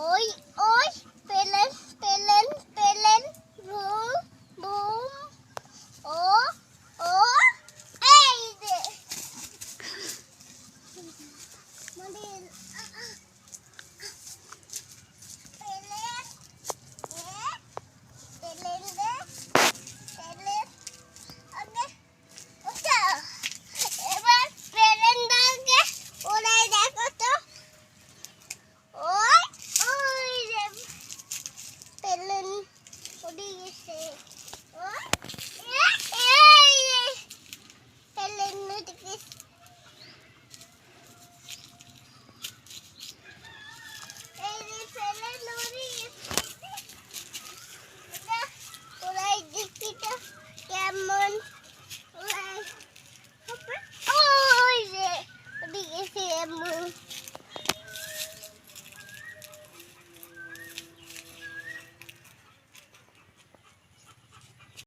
ওই ওই পেলেন পেলেন পেলেন ভুম ভুম ও ও এই যে। What do you say?